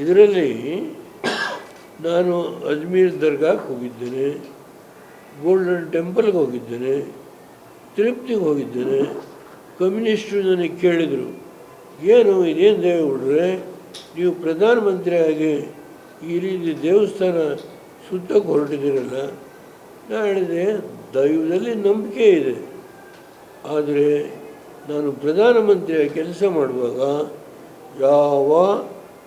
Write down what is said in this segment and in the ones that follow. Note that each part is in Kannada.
ಇದರಲ್ಲಿ ನಾನು ಅಜ್ಮೀರ್ ದರ್ಗಾಕ್ಕೆ ಹೋಗಿದ್ದೇನೆ, ಗೋಲ್ಡನ್ ಟೆಂಪಲ್ಗೆ ಹೋಗಿದ್ದೇನೆ ತಿರುಪ್ತಿಗೆ ಹೋಗಿದ್ದೇನೆ. ಕಮ್ಯುನಿಸ್ಟರು ನನಗೆ ಕೇಳಿದರು, ಏನು ಇದೇನು ದೇವೇಗೌಡ್ರೆ ನೀವು ಪ್ರಧಾನಮಂತ್ರಿಯಾಗಿ ಈ ರೀತಿ ದೇವಸ್ಥಾನ ಸುತ್ತಕ್ಕೆ ಹೊರಟಿದ್ದೀರಲ್ಲ ನಾನು ಹೇಳಿದೆ ದೈವದಲ್ಲಿ ನಂಬಿಕೆ ಇದೆ. ಆದರೆ ನಾನು ಪ್ರಧಾನಮಂತ್ರಿಯಾಗಿ ಕೆಲಸ ಮಾಡುವಾಗ ಯಾವ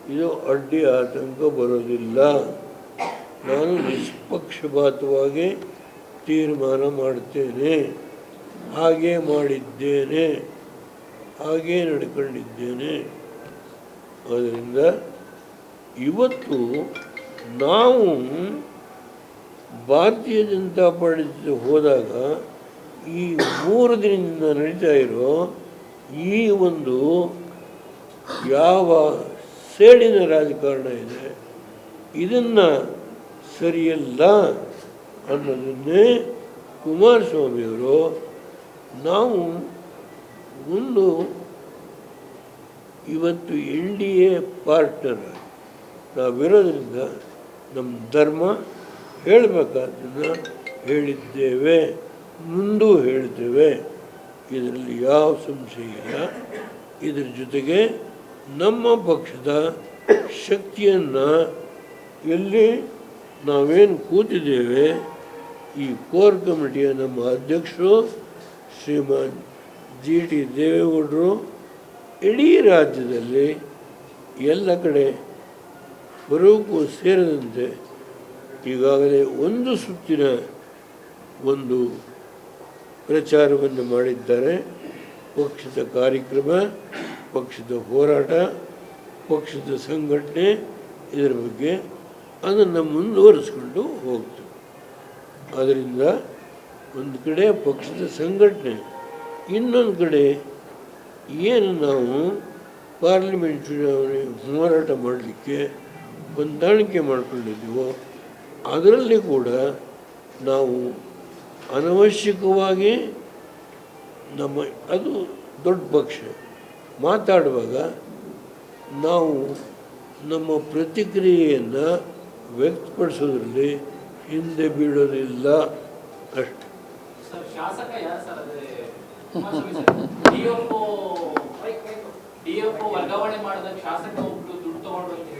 ಇದು ಅಡ್ಡಿ ಆತಂಕ ಬರೋದಿಲ್ಲ. ನಾನು ನಿಷ್ಪಕ್ಷಪಾತವಾಗಿ ತೀರ್ಮಾನ ಮಾಡ್ತೇನೆ. ಹಾಗೆ ಮಾಡಿದ್ದೇನೆ. ಹಾಗೆ ನಡ್ಕೊಂಡಿದ್ದೇನೆ. ಆದ್ದರಿಂದ ಇವತ್ತು ನಾವು ಭಾರತೀಯ ಜನತಾ ಪಾರ್ಟಿ ಹೋದಾಗ ಈ ಮೂರು ದಿನದಿಂದ ನಡೀತಾ ಇರೋ ಈ ಒಂದು ಯಾವ ಸೇಡಿನ ರಾಜಕಾರಣ ಇದೆ. ಇದನ್ನು ಸರಿಯಲ್ಲ ಅನ್ನೋದನ್ನೇ ಕುಮಾರಸ್ವಾಮಿಯವರು ನಾವು ಒಂದು ಇವತ್ತು ಎನ್ ಡಿ ಎ ಪಾರ್ಟ್ನರ್ ನಾವಿರೋದ್ರಿಂದ ನಮ್ಮ ಧರ್ಮ ಹೇಳಬೇಕಾದನ್ನು ಹೇಳಿದ್ದೇವೆ, ಮುಂದೂ ಹೇಳ್ತೇವೆ. ಇದರಲ್ಲಿ ಯಾವ ಸಂಶಯ ಇಲ್ಲ. ಇದರ ಜೊತೆಗೆ ನಮ್ಮ ಪಕ್ಷದ ಶಕ್ತಿಯನ್ನು ಎಲ್ಲಿ ನಾವೇನು ಕೂತಿದ್ದೇವೆ, ಈ ಕೋರ್ ಕಮಿಟಿಯ ನಮ್ಮ ಅಧ್ಯಕ್ಷರು ಶ್ರೀಮಾನ್ ಜಿ ಟಿ ದೇವೇಗೌಡರು, ಇಡೀ ರಾಜ್ಯದಲ್ಲಿ ಎಲ್ಲ ಕಡೆ ಬರೋಕ್ಕೂ ಸೇರದಂತೆ ಈಗಾಗಲೇ ಒಂದು ಸುತ್ತಿನ ಒಂದು ಪ್ರಚಾರವನ್ನು ಮಾಡಿದ್ದಾರೆ. ಪಕ್ಷದ ಕಾರ್ಯಕ್ರಮ ಪಕ್ಷದ ಹೋರಾಟ, ಪಕ್ಷದ ಸಂಘಟನೆ ಇದರ ಬಗ್ಗೆ ಅದನ್ನು ಮುಂದುವರಿಸ್ಕೊಂಡು ಹೋಗ್ತು. ಅದರಿಂದ ಒಂದು ಕಡೆ ಪಕ್ಷದ ಸಂಘಟನೆ, ಇನ್ನೊಂದು ಕಡೆ ಏನು ನಾವು ಪಾರ್ಲಿಮೆಂಟ್ ಚುನಾವಣೆ ಹೋರಾಟ ಮಾಡಲಿಕ್ಕೆ ಹೊಂದಾಣಿಕೆ ಮಾಡಿಕೊಂಡಿದ್ದೀವೋ, ಅದರಲ್ಲಿ ಕೂಡ ನಾವು ಅನವಶ್ಯಕವಾಗಿ ನಮ್ಮ, ಅದು ದೊಡ್ಡ ಪಕ್ಷ. ಮಾತಾಡುವಾಗ ನಾವು ನಮ್ಮ ಪ್ರತಿಕ್ರಿಯೆಯನ್ನು ವ್ಯಕ್ತಪಡಿಸೋದ್ರಲ್ಲಿ ಹಿಂದೆ ಬೀಳೋದಿಲ್ಲ ಅಷ್ಟೆ. ಶಾಸಕ